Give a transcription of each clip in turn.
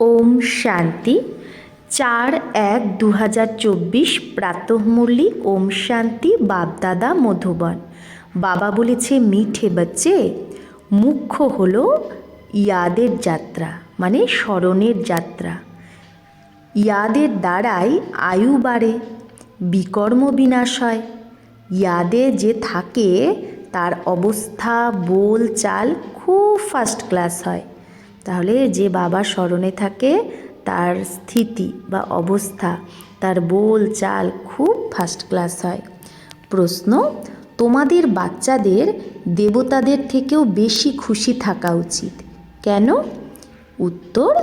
ওম শান্তি। চার এক দু হাজার চব্বিশ প্রাতঃমূল্যি ওম শান্তি বাপদাদা মধুবন। বাবা বলেছে, মিঠে বাচ্চে। মুখ্য হলো ইয়াদের যাত্রা মানে স্মরণের যাত্রা। ইয়াদের দ্বারাই আয়ু বাড়ে, বিকর্ম বিনাশ হয়। ইয়াদে যে থাকে, তার অবস্থা, বোল, চাল খুব ফার্স্ট ক্লাস হয়। তাহলে যে বাবা স্মরণে থাকে, তার স্থিতি বা অবস্থা, তার বোল চাল খুব ফার্স্ট ক্লাস হয়। প্রশ্ন, তোমাদের বাচ্চাদের দেবতাদের থেকেও বেশি খুশি থাকা উচিত? কেন? উত্তর,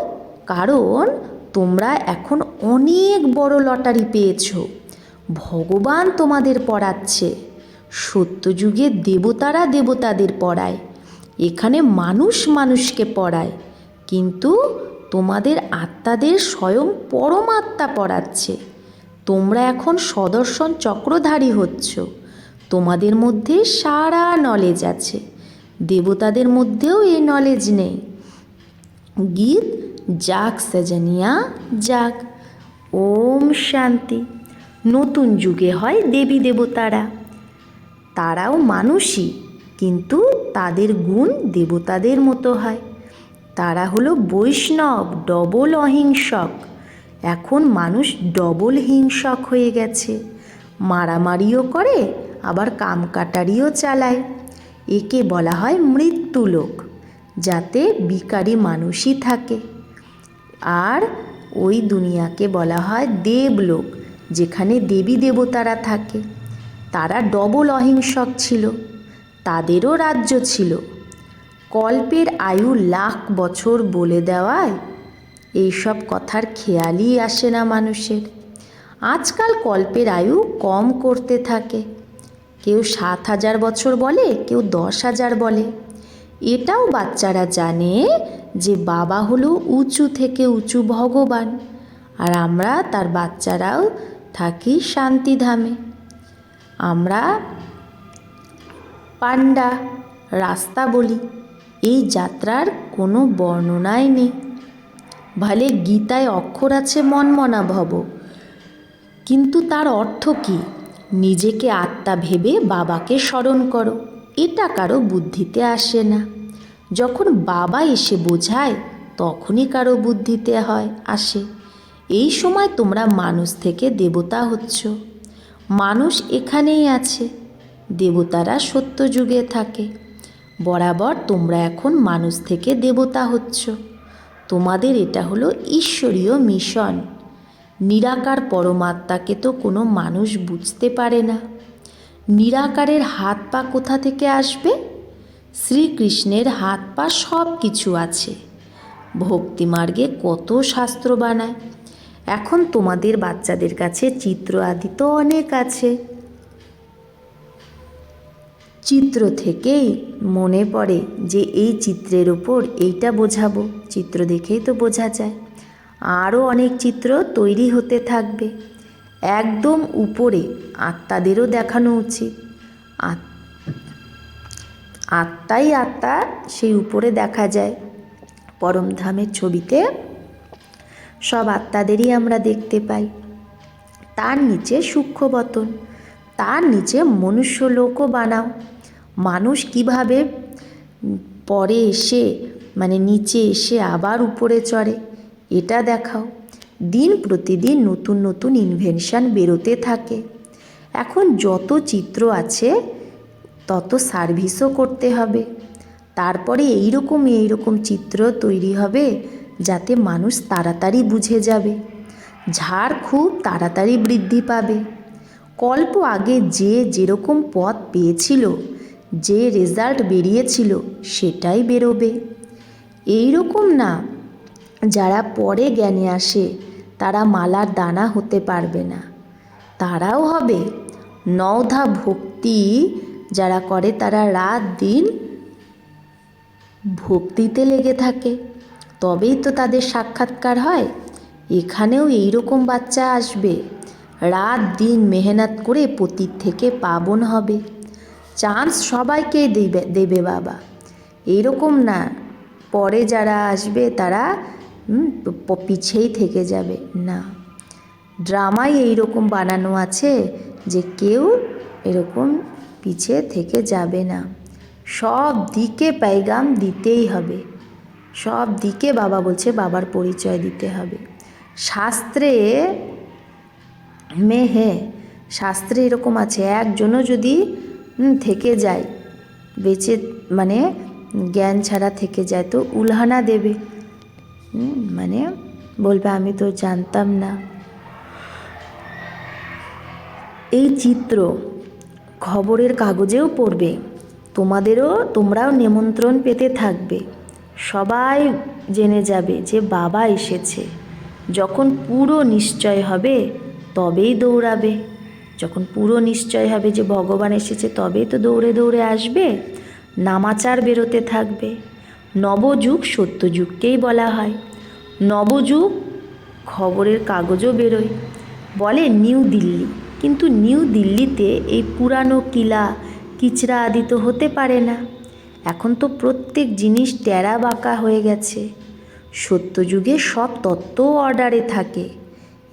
কারণ তোমরা এখন অনেক বড় লটারি পেয়েছ। ভগবান তোমাদের পড়াচ্ছে। সত্যযুগে দেবতারা দেবতাদের পড়ায়। এখানে মানুষ মানুষকে পড়ায়। কিন্তু তোমাদের আত্মাদের স্বয়ং পরমাত্মা পড়াচ্ছে। তোমরা এখন সদর্শন চক্রধারী হচ্ছ। তোমাদের মধ্যে সারা নলেজ আছে। দেবতাদের মধ্যেও এই নলেজ নেই। গীত, যাক সজনিয়া, যাক। ওম শান্তি। নতুন যুগে হয় দেবী দেবতারা। তারাও মানুষই, কিন্তু তাদের গুণ দেবতাদের মতো হয়। তারা হলো বৈষ্ণব, ডবল অহিংসক। এখন মানুষ ডবল হিংসক হয়ে গেছে। মারামারিও করে, আবার কামকাটারিও চালায়। একে বলা হয় মৃত্যুলোক, যাতে বিকারী মানুষই থাকে। আর ওই দুনিয়াকে বলা হয় দেবলোক, যেখানে দেবী দেবতারা থাকে। তারা ডবল অহিংসক ছিল, তাদেরও রাজ্য ছিল। কল্পের আয়ু লাখ বছর বলে দেওয়ায় এইসব কথার খেয়ালই আসে না মানুষের। আজকাল কল্পের আয়ু কম করতে থাকে। কেউ সাত হাজার বছর বলে, কেউ দশ হাজার বলে। এটাও বাচ্চারা জানে যে বাবা হলো উঁচু থেকে উঁচু ভগবান, আর আমরা তার বাচ্চারাও থাকি শান্তিধামে। আমরা পান্ডা, রাস্তা বলি। এই যাত্রার কোনো বর্ণনাই নেই। ভালে গীতায় অক্ষর আছে মনমনা ভব কিন্তু তার অর্থ কি? নিজেকে আত্মা ভেবে বাবাকে স্মরণ করো, এটা কারও বুদ্ধিতে আসে না। যখন বাবা এসে বোঝায়, তখনই কারও বুদ্ধিতে হয়, আসে। এই সময় তোমরা মানুষ থেকে দেবতা হচ্ছ। মানুষ এখানেই আছে। দেবতারা সত্য যুগে থাকে। বরাবর তোমরা এখন মানুষ থেকে দেবতা হচ্ছ। তোমাদের এটা হলো ঈশ্বরীয় মিশন। নিরাকার পরমাত্মাকে তো কোনো মানুষ বুঝতে পারে না। নিরাকারের হাত পা কোথা থেকে আসবে? শ্রীকৃষ্ণের হাত পা সব কিছু আছে ভক্তিমার্গে কত শাস্ত্র বানায়। এখন তোমাদের বাচ্চাদের কাছে চিত্র আদি তো অনেক আছে। চিত্র থেকেই মনে পড়ে যে এই চিত্রের ওপর এইটা বোঝাবো। চিত্র দেখেই তো বোঝা যায়। আরও অনেক চিত্র তৈরি হতে থাকবে। একদম উপরে আত্মাদেরও দেখানো উচিত। আত্মাই আত্মা, সেই উপরে দেখা যায়। পরমধামের ছবিতে সব আত্মাদেরই আমরা দেখতে পাই। তার নিচে সূক্ষ্মবতন তার নিচে মনুষ্য লোকও বানাও। মানুষ কীভাবে পরে এসে মানে নিচে এসে আবার উপরে চড়ে, এটা দেখাও। দিন প্রতিদিন নতুন নতুন ইনভেনশন বেরোতে থাকে। এখন যত চিত্র আছে, তত সার্ভিসও করতে হবে। তারপরে এই এইরকম এইরকম চিত্র তৈরি হবে যাতে মানুষ তাড়াতাড়ি বুঝে যাবে। ঝাড় খুব তাড়াতাড়ি বৃদ্ধি পাবে। কল্প আগে যে যেরকম পথ পেয়েছিল যে রেজাল্ট বেরিয়েছিল সেটাই বেরোবে। এই রকম না, যারা পরে জ্ঞানে আসে, তারা মালার দানা হতে পারবে না। তারাও হবে নওধা ভক্তি, যারা করে তারা রাত দিন ভক্তিতে লেগে থাকে। তবেই তো তাদের সাক্ষাৎকার হয়। এখানেও এই রকম বাচ্চা আসবে, রাত দিন মেহনত করে পতীত থেকে পাবন হবে। চান্স সবাইকে দেবে দেবে বাবা। এইরকম না। পরে যারা আসবে, তারা পিছেই থেকে যাবে। না। ড্রামাই এইরকম বানানো আছে যে কেউ এরকম পিছে থেকে যাবে না। সব দিকে পাইগাম দিতেই হবে। সব দিকে বাবা বলছে বাবার পরিচয় দিতে হবে। শাস্ত্রে মে হ্যাঁ শাস্ত্রে এরকম আছে। একজনও যদি থেকে যায়। বেঁচে মানে জ্ঞান ছাড়া থেকে যায়। তো উলহানা দেবে মানে বলবে, আমি তো জানতাম না। এই চিত্র খবরের কাগজেও পড়বে। তোমাদেরও, তোমরাও নিমন্ত্রণ পেতে থাকবে। সবাই জেনে যাবে যে বাবা এসেছে। যখন পুরো নিশ্চয় হবে, তবেই দৌড়াবে। যখন পুরো নিশ্চয় হবে যে ভগবান এসেছে তবেই তো দৌড়ে দৌড়ে আসবে, নামাচার বেরোতে থাকবে। নবযুগ সত্যযুগকেই বলা হয়। নবযুগ খবরের কাগজও বেরোয়। বলে নিউ দিল্লি। কিন্তু নিউ দিল্লিতে এই পুরানো কিলা কিচরা আদি তো হতে পারে না। এখন তো প্রত্যেক জিনিস টেরা বাঁকা হয়ে গেছে। সত্যযুগে সব তত্ত্ব অর্ডারে থাকে।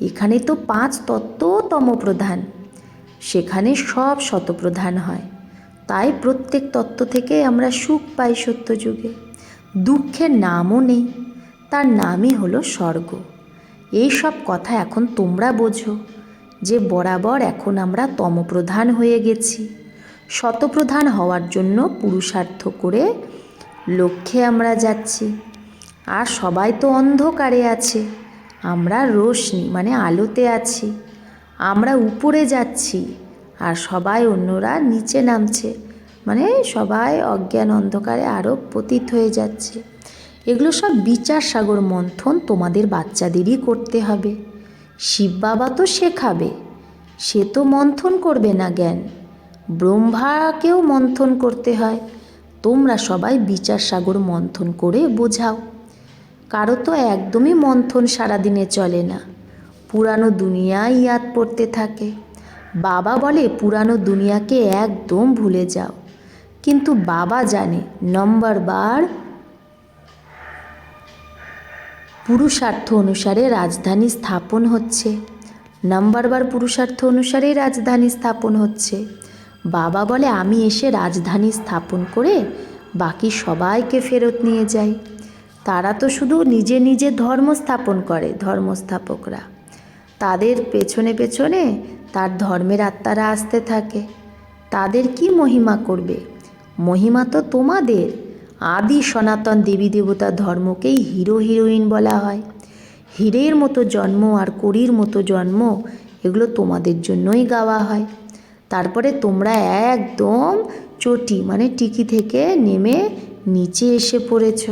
এখানে তো পাঁচ তত্ত্বও তমপ্রধান। সেখানে সব শতপ্রধান হয়। তাই প্রত্যেক তত্ত্ব থেকে আমরা সুখ পাই সত্যযুগে। দুঃখের নামও নেই, তার নামই হলো স্বর্গ। এই সব কথা এখন তোমরা বোঝো, যে বরাবর এখন আমরা তমপ্রধান হয়ে গেছি। শতপ্রধান হওয়ার জন্য পুরুষার্থ করে লক্ষ্যে আমরা যাচ্ছি। আর সবাই তো অন্ধকারে আছে, আমরা রোশনি মানে আলোতে আছি। আমরা উপরে যাচ্ছি আর সবাই অন্যরা নিচে নামছে। মানে সবাই অজ্ঞান অন্ধকারে আরও পতিত হয়ে যাচ্ছে। এগুলো সব বিচার সাগর মন্থন তোমাদের বাচ্চাদেরই করতে হবে। শিব বাবা তো শেখাবে, সে তো মন্থন করবে না জ্ঞান। ব্রহ্মাকেও মন্থন করতে হয়। তোমরা সবাই বিচার সাগর মন্থন করে বোঝাও। কারও তো একদমই মন্থন সারাদিনে চলে না। পুরানো দুনিয়াই ইয়াদ পড়তে থাকে। বাবা বলে, পুরানো দুনিয়াকে একদম ভুলে যাও। কিন্তু বাবা জানে, নম্বর বার পুরুষার্থ অনুসারে রাজধানী স্থাপন হচ্ছে। নম্বর নাম্বারবার পুরুষার্থ অনুসারেই রাজধানী স্থাপন হচ্ছে। বাবা বলে, আমি এসে রাজধানী স্থাপন করে বাকি সবাইকে ফেরত নিয়ে যাই। তারা তো শুধু নিজে নিজে ধর্ম স্থাপন করে, ধর্মস্থাপকরা। তাদের পেছনে পেছনে তার ধর্মের আত্মারা আসতে থাকে। তাদের কি মহিমা করবে? মহিমা তো তোমাদের। আদি সনাতন দেবী দেবতা ধর্মকেই হিরো হিরোইন বলা হয়। হীরের মতো জন্ম আর করির মতো জন্ম এগুলো তোমাদের জন্যই গাওয়া হয়। তারপরে তোমরা একদম চটি মানে টিকি থেকে নেমে নিচে এসে পড়েছ।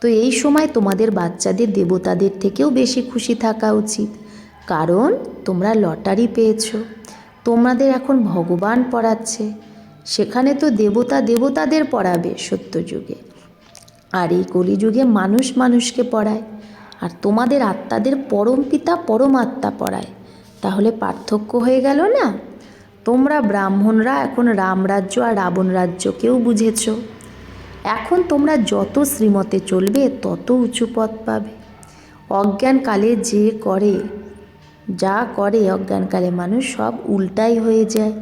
তো এই সময় তোমাদের বাচ্চাদের দেবতাদের থেকেও বেশি খুশি থাকা উচিত। কারণ তোমরা লটারি পেয়েছ। তোমাদের এখন ভগবান পড়াচ্ছে। সেখানে তো দেবতা দেবতাদের পড়াবে সত্যযুগে। আর এই কলিযুগে মানুষ মানুষকে পড়ায়। আর তোমাদের আত্মাদের পরম পিতা পরমাত্মা পড়ায়। তাহলে পার্থক্য হয়ে গেল না? তোমরা ব্রাহ্মণরা এখন রামরাজ্য আর রাবণ রাজ্যকেও বুঝেছ। এখন তোমরা যত শ্রীমতে চলবে, তত উঁচু পথ পাবে। অজ্ঞানকালে যে করে যা করে অজ্ঞানকালে মানুষ, সব উল্টাই হয়ে যায়।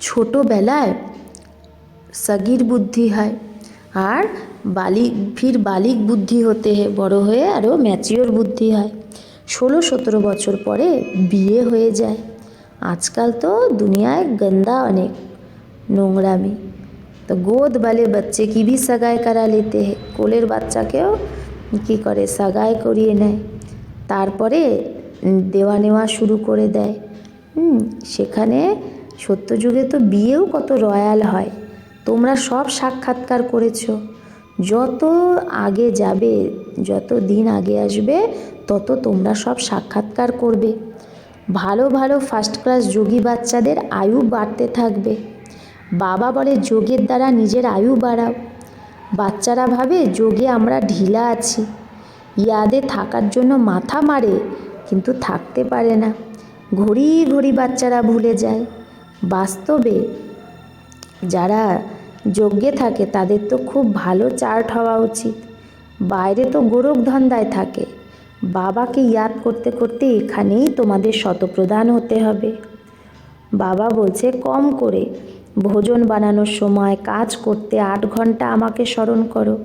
ছোটোবেলায় সগির বুদ্ধি হয় আর বালিক, ফির বালিক বুদ্ধি হতে বড় হয়ে আরও ম্যাচিওর বুদ্ধি হয়। ষোলো সতেরো বছর পরে বিয়ে হয়ে যায়। আজকাল তো দুনিয়ায় গন্দা অনেক নোংরামি। তো গোদ বালে বাচ্চে কি ভি সাগাই করা লেতে হে, কোলের বাচ্চাকেও কী করে? সাগাই করিয়ে নেয়। তারপরে দেওয়া নেওয়া শুরু করে দেয়। হুম, সেখানে সত্যযুগে তো বিয়েও কত রয়্যাল হয়। তোমরা সব সাক্ষাৎকার করেছ। যত আগে যাবে যত দিন আগে আসবে তত তোমরা সব সাক্ষাৎকার করবে। ভালো ভালো ফার্স্ট ক্লাস যোগী বাচ্চাদের আয়ু বাড়তে থাকবে। বাবা বলে যোগের দ্বারা নিজের আয়ু বাড়াও। বাচ্চারা ভাবে যোগে আমরা ঢিলা আছি। ইয়াদে থাকার জন্য মাথা মারে, কিন্তু থাকতে পারে না। ঘড়ি ঘড়ি বাচ্চারা ভুলে যায়। বাস্তবে যারা যজ্ঞে থাকে, তাদের তো খুব ভালো চার্ট হওয়া উচিত। বাইরে তো গোরখ ধান্দায় থাকে। বাবাকে ইয়াদ করতে করতে এখানেই তোমাদের শতপ্রদান হতে হবে। বাবা বলছে, কম করে ভোজন বানানোর সময় কাজ করতে আট ঘণ্টা আমাকে স্মরণ করো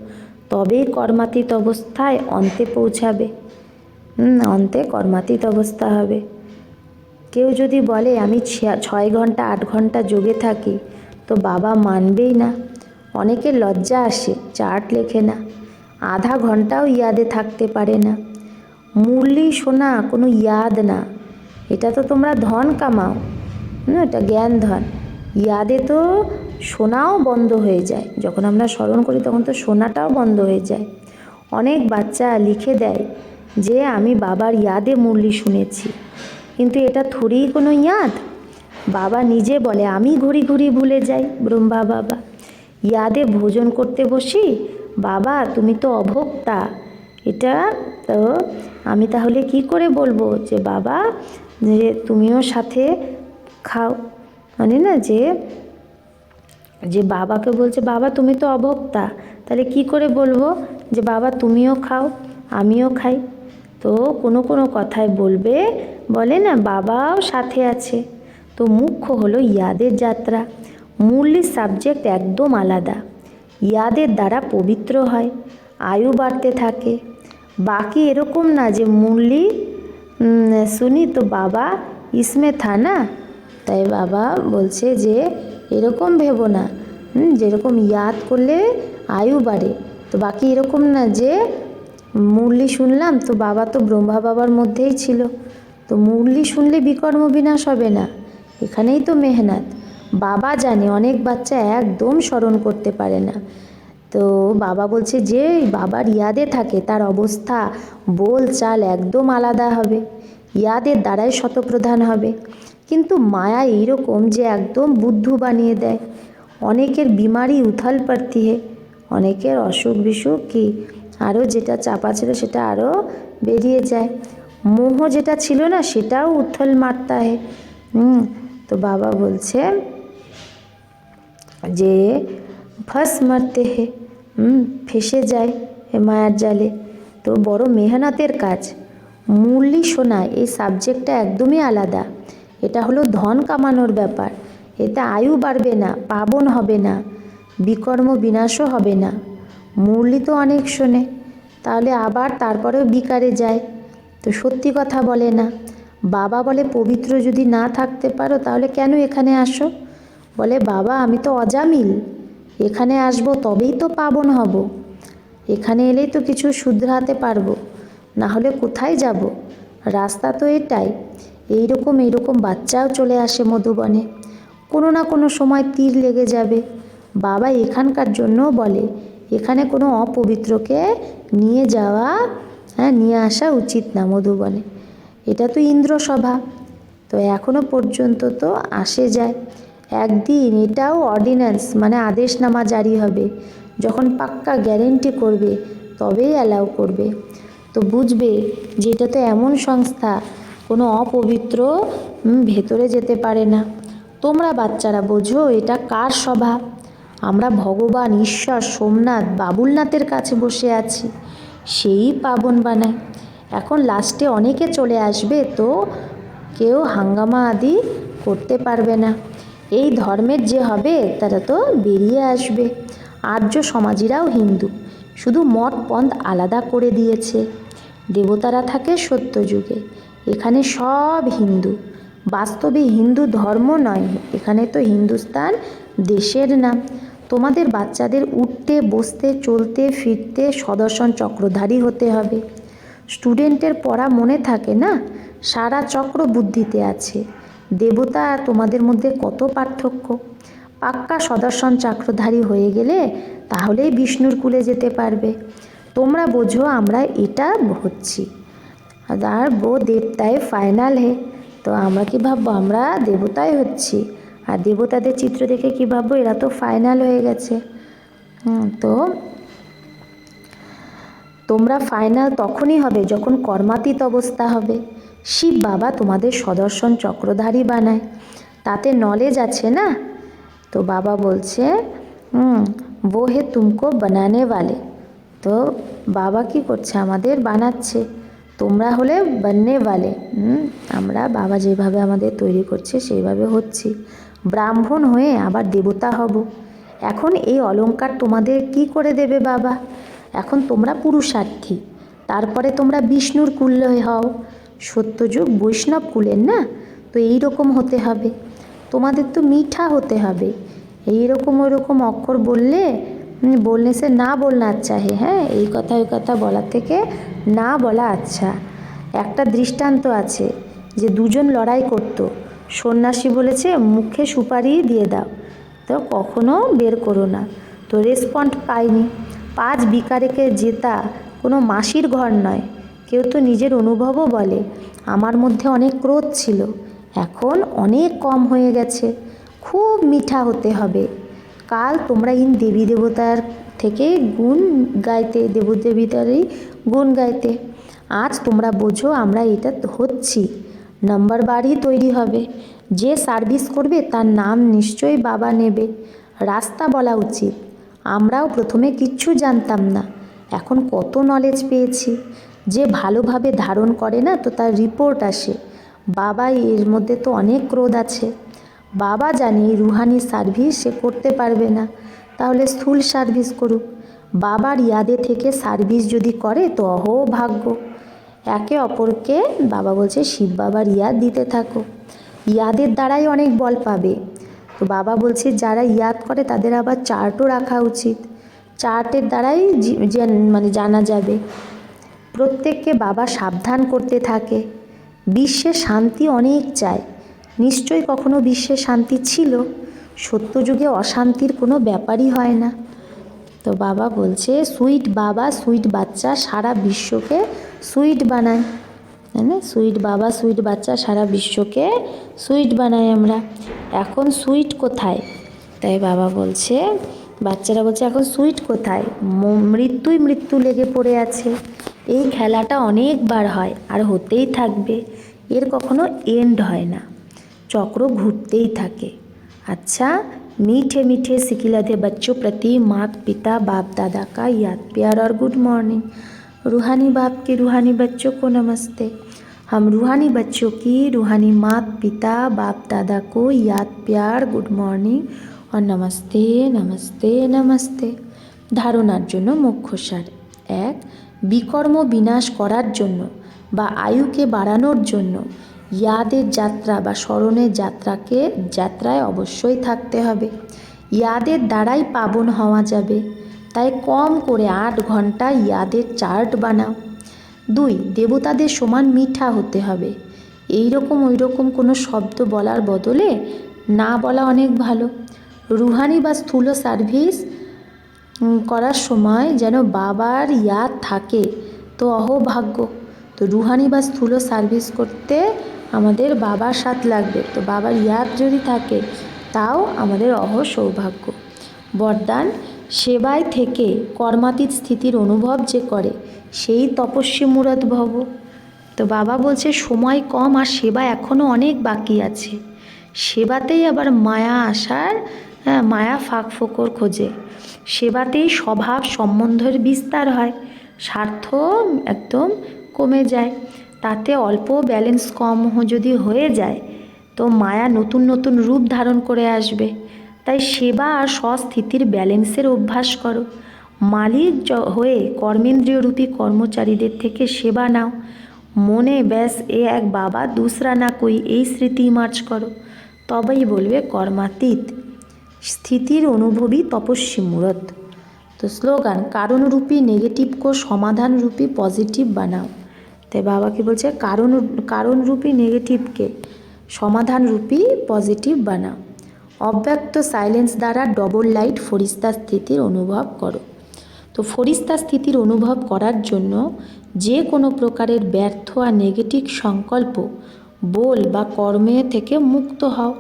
তবেই কর্মাতীত অবস্থায় অন্তে পৌঁছাবে। অন্তে কর্মাতীত অবস্থা হবে। কেউ যদি বলে, আমি ছয় ঘণ্টা আট ঘণ্টা যোগে থাকি তো বাবা মানবেই না। অনেকের লজ্জা আসে, চার্ট লেখে না। আধা ঘন্টাও ইয়াদে থাকতে পারে না। মুরলি শোনা কোনো ইয়াদ না। এটা তো তোমরা ধন কামাও। না এটা জ্ঞান ধন। ইয়াদে তো শোনাও বন্ধ হয়ে যায়। যখন আমরা স্মরণ করি, তখন তো শোনাটাও বন্ধ হয়ে যায়। অনেক বাচ্চা লিখে দেয় যে, আমি বাবার ইয়াদে মুরলি শুনেছি। কিন্তু এটা থোড়েই কোনো ইয়াদ? বাবা নিজে বলে, আমি ঘুরি ঘুরি ভুলে যাই, ব্রহ্মা বাবা। ইয়াদে ভোজন করতে বসি, বাবা তুমি তো অভোক্তা। এটা তো আমি তাহলে কি করে বলব যে, বাবা, যে তুমিও সাথে খাও। মানে না যে যে বাবাকে বলছে, বাবা, তুমি তো অভোক্তা, তাহলে কি করে বলব যে, বাবা, তুমিও খাও, আমিও খাই? তো কোনো কোনো কথায় বলবে, বলে না, বাবাও সাথে আছে। তো মুখ্য হলো ইয়াদের যাত্রা। মূল্যের সাবজেক্ট একদম আলাদা। ইয়াদের দ্বারা পবিত্র হয়, আয়ু বাড়তে থাকে। বাকি এরকম না যে মুরলি শুনি তো, বাবা, ইসমে থা না তাই বাবা বলছে যে, এরকম ভেবো না। যেরকম ইয়াদ করলে আয়ু বাড়ে। তো বাকি এরকম না যে, মুরলি শুনলাম, তো বাবা তো ব্রহ্মা বাবার মধ্যেই ছিল। তো মুরলি শুনলে বিকর্ম বিনাশ হবে না। এখানেই তো মেহনত। বাবা জানে, অনেক বাচ্চা একদম স্মরণ করতে পারে না। তো বাবা বলছে যে বাবার ইয়াদে থাকে, তার অবস্থা, বল চাল একদম আলাদা হবে। ইয়াদের দ্বারাই শতপ্রধান হবে। কিন্তু মায়া এইরকম যে একদম বুদ্ধু বানিয়ে দেয়। অনেকের বিমারি উথাল পারতি হে, অনেকের অসুখ বিসুখ কি? আরও যেটা চাপা ছিল সেটা আরও বেরিয়ে যায়। মোহ যেটা ছিল না সেটাও উথল মারতা হে। হুম, তো বাবা বলছে যে ফাঁস মারতে হে, হুম, ফেসে যায় হে মায়ার জালে। তো বড় মেহনতের কাজ। মুরলি শোনা এই সাবজেক্টটা একদমই আলাদা। এটা হলো ধন কামানোর ব্যাপার। এতে আয়ু বাড়বে না, পাবন হবে না, বিকর্ম বিনাশও হবে না। মুরলি তো অনেক শোনে, তাহলে আবার তারপরেও বিকারে যায়। তো সত্যি কথা বলে না। বাবা বলে, পবিত্র যদি না থাকতে পারো, তাহলে কেন এখানে আসো? বলে, বাবা, আমি তো অজামিল। এখানে আসব, তবেই তো পাবন হব। এখানে এলেই তো কিছু শুধরাতে পারব। না হলে কোথায় যাব? রাস্তা তো এটাই। এইরকম এইরকম বাচ্চাও চলে আসে মধুবনে। কোনো না কোনো সময় তীর লেগে যাবে। বাবা এখানকার জন্য বলে, এখানে কোনো অপবিত্রকে নিয়ে যাওয়া হ্যাঁ নিয়ে আসা উচিত না মধুবনে। এটা তো ইন্দ্রসভা। তো এখনও পর্যন্ত তো আসে যায়। একদিন এটাও অর্ডিন্যান্স মানে আদেশনামা জারি হবে। যখন পাক্কা গ্যারেন্টি করবে, তবেই অ্যালাউ করবে। তো বুঝবে যে এটা তো এমন সংস্থা কোনো অপবিত্র ভেতরে যেতে পারে না। তোমরা বাচ্চারা বোঝো, এটা কার সভা আমরা ভগবান, ঈশ্বর, সোমনাথ, বাবুলনাথের কাছে বসে আছি। সেই পাবন বানায়। এখন লাস্টে অনেকে চলে আসবে তো কেউ হাঙ্গামা আদি করতে পারবে না। এই ধর্মের যে হবে, তারা তো বেরিয়ে আসবে। আর্য সমাজিরাও হিন্দু। শুধু মঠ পন্থ আলাদা করে দিয়েছে। দেবতারা থাকে সত্য যুগে এখানে সব হিন্দু। বাস্তবে হিন্দু ধর্ম নয়, এখানে তো হিন্দুস্তান দেশের নাম। তোমাদের বাচ্চাদের উঠতে, বসতে, চলতে, ফিরতে সদর্শন চক্রধারী হতে হবে। স্টুডেন্টের পড়া মনে থাকে না? সারা চক্র বুদ্ধিতে আছে। দেবতা তোমাদের মধ্যে কত পার্থক্য? পাক্কা সদর্শন চক্রধারী হয়ে গেলে তাহলেই বিষ্ণুর কুলে যেতে পারবে। তোমরা বোঝো আমরা এটা হচ্ছি। আর বউ দেবতায় ফাইনাল হে। তো আমরা কি ভাববো? আমরা দেবতাই হচ্ছি। আর দেবতাদের চিত্র দেখে কি ভাববো? এরা তো ফাইনাল হয়ে গেছে। তো তোমরা ফাইনাল তখনই হবে যখন কর্মাতীত অবস্থা হবে। শিব বাবা তোমাদের সদর্শন চক্রধারী বানায়। তাতে নলেজ আছে না? তো বাবা বলছে বো হে তুমকো বানানে বলে। তো বাবা কি করছে? আমাদের বানাচ্ছে। তোমরা হলে वाले হুম, আমরা বাবা যেভাবে আমাদের তৈরি করছে, সেইভাবে হচ্ছি। ব্রাহ্মণ হয়ে আবার দেবতা হব। এখন এই অলংকার তোমাদের কি করে দেবে বাবা? এখন তোমরা পুরুষার্থী। তারপরে তোমরা বিষ্ণুর কুলে হও। সত্যযুগ বৈষ্ণব কুলের না? তো এই রকম হতে হবে। তোমাদের তো মিঠা হতে হবে। এই রকম ওই রকম অক্ষর বললে বললে সে না বলনা আচ্ছা হে হ্যাঁ এই কথা, ওই কথা বলার থেকে না বলা আচ্ছা। একটা দৃষ্টান্ত আছে যে দুজন লড়াই করতো। সন্ন্যাসী বলেছে, মুখে সুপারি দিয়ে দাও। তো কখনো বের করো না। তো রেসপন্ড পাইনি পাঁচ বিকারেকে জেতা কোনো মাসির ঘর নয়। কেউ তো নিজের অনুভবও বলে। আমার মধ্যে অনেক ক্রোধ ছিল। এখন অনেক কম হয়ে গেছে। খুব মিঠা হতে হবে। কাল তোমরা ইন দেবী দেবতার থেকে গুণ গাইতে দেবদেবীতারই গুণ গাইতে। আজ তোমরা বোঝো আমরা এটা হচ্ছি। নাম্বার বারই তৈরি হবে। যে সার্ভিস করবে তার নাম নিশ্চয়ই বাবা নেবে। রাস্তা বলা উচিত। আমরাও প্রথমে কিচ্ছু জানতাম না। এখন কত নলেজ পেয়েছি। যে ভালোভাবে ধারণ করে না তো তার রিপোর্ট আসে। বাবা এর মধ্যে তো অনেক ক্রোধ আছে। বাবা জানে রুহানি সার্ভিস সে করতে পারবে না। তাহলে স্থূল সার্ভিস করুক। বাবার ইয়াদে থেকে সার্ভিস যদি করে তো অহো ভাগ্য একে অপরকে বাবা বলছে শিব বাবার ইয়াদ দিতে থাকো। ইয়াদের দ্বারাই অনেক বল পাবে। তো বাবা বলছে যারা ইয়াদ করে তাদের আবার চার্টও রাখা উচিত। চার্টের দ্বারাই মানে জানা যাবে। প্রত্যেককে বাবা সাবধান করতে থাকে। বিশ্বে শান্তি অনেক চায়। নিশ্চয়ই কখনো বিশ্বে শান্তি ছিল, সত্যযুগে অশান্তির কোনো ব্যাপারই হয় না। তো বাবা বলছে, সুইট বাবা, সুইট বাচ্চা সারা বিশ্বকে সুইট বানায়। তাই না? সুইট বাবা, সুইট বাচ্চা সারা বিশ্বকে সুইট বানাই আমরা। এখন সুইট কোথায়? তাই বাবা বলছে, বাচ্চারা বলছে, এখন সুইট কোথায়? মৃত্যুই মৃত্যু লেগে পড়ে আছে। এই খেলাটা অনেকবার হয়, আর হতেই থাকবে। এর কখনো এন্ড হয় না। চক্র ঘুরতেই থাকে अच्छा मीठे मीठे सिकिलधे बच्चों प्रति माता पिता बाप दादा का याद प्यार और गुड मॉर्निंग रूहानी बाप के रूहानी बच्चों को नमस्ते हम रूहानी बच्चों की रूहानी माता पिता बाप दादा को याद प्यार गुड मॉर्निंग और नमस्ते नमस्ते नमस्ते ধারণার জন্য মুখ্যসার এক বিকর্ম বিনাশ করার জন্য বা আয়ুকে বাড়ানোর জন্য ইয়াদের যাত্রা বা স্মরণের যাত্রাকে যাত্রায় অবশ্যই থাকতে হবে। ইয়াদের দ্বারাই পাবন হওয়া যাবে। তাই কম করে আট ঘণ্টা ইয়াদের চার্ট বানাও। দুই, দেবতাদের সমান মিঠা হতে হবে। এই রকম ওই রকম কোনো শব্দ বলার বদলে না বলা অনেক ভালো। রুহানি বা স্থূল সার্ভিস করার সময় যেন বাবার ইয়াদ থাকে, তো অহোভাগ্য। তো রুহানি বা স্থূল সার্ভিস করতে আমাদের বাবার সাথ লাগবে। তো বাবার ইয়াদ যদি থাকে তাও আমাদের অহ সৌভাগ্য বরদান সেবায় থেকে কর্মাতীত স্থিতির অনুভব যে করে সেই তপস্বী মুরাদ ভব। তো বাবা বলছে সময় কম আর সেবা এখনও অনেক বাকি আছে। সেবাতেই আবার মায়া আসার হ্যাঁ, মায়া ফাঁক ফোকর খোঁজে। সেবাতেই স্বভাব সম্বন্ধের বিস্তার হয়। স্বার্থ একদম কমে যায়। তাতে অল্প ব্যালেন্স কম যদি হয়ে যায়, তো মায়া নতুন নতুন রূপ ধারণ করে আসবে। তাই সেবা আর স্বস্থিতির ব্যালেন্সের অভ্যাস করো। মালিক হয়ে কর্মেন্দ্রীয় রূপী কর্মচারীদের থেকে সেবা নাও। মনে ব্যাস এ এক বাবা, দুসরা না কই এই স্মৃতি মার্চ করো। তবেই বলবে কর্মাতীত। স্থিতির অনুভবী তপস্বী মূরত। তো স্লোগান, কারণরূপী নেগেটিভকে সমাধানরূপী পজিটিভ বানাও। তাই বাবা কি বলছে, কারণ কারণরূপী নেগেটিভকে সমাধানরূপী পজিটিভ বানাও। অব্যক্ত সাইলেন্স দ্বারা ডবল লাইট ফরিস্তা স্থিতির অনুভব করো। তো ফরিস্তা স্থিতির অনুভব করার জন্য যে কোনো প্রকারের ব্যর্থ আর নেগেটিভ সংকল্প বল বা কর্মে থেকে মুক্ত হও।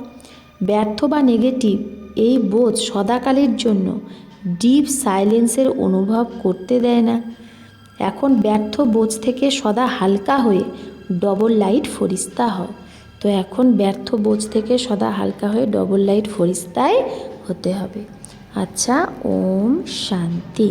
ব্যর্থ বা নেগেটিভ এই বোধ সদাকালের জন্য ডিপ সাইলেন্সের অনুভব করতে দেয় না। এখন ব্যর্থ বোঝ থেকে সদা হালকা হয়ে ডবল লাইট ফরিস্তা হয়। তো এখন ব্যর্থ বোঝ থেকে সদা হালকা হয়ে ডবল লাইট ফরিস্তায় হতে হবে। আচ্ছা ওম শান্তি।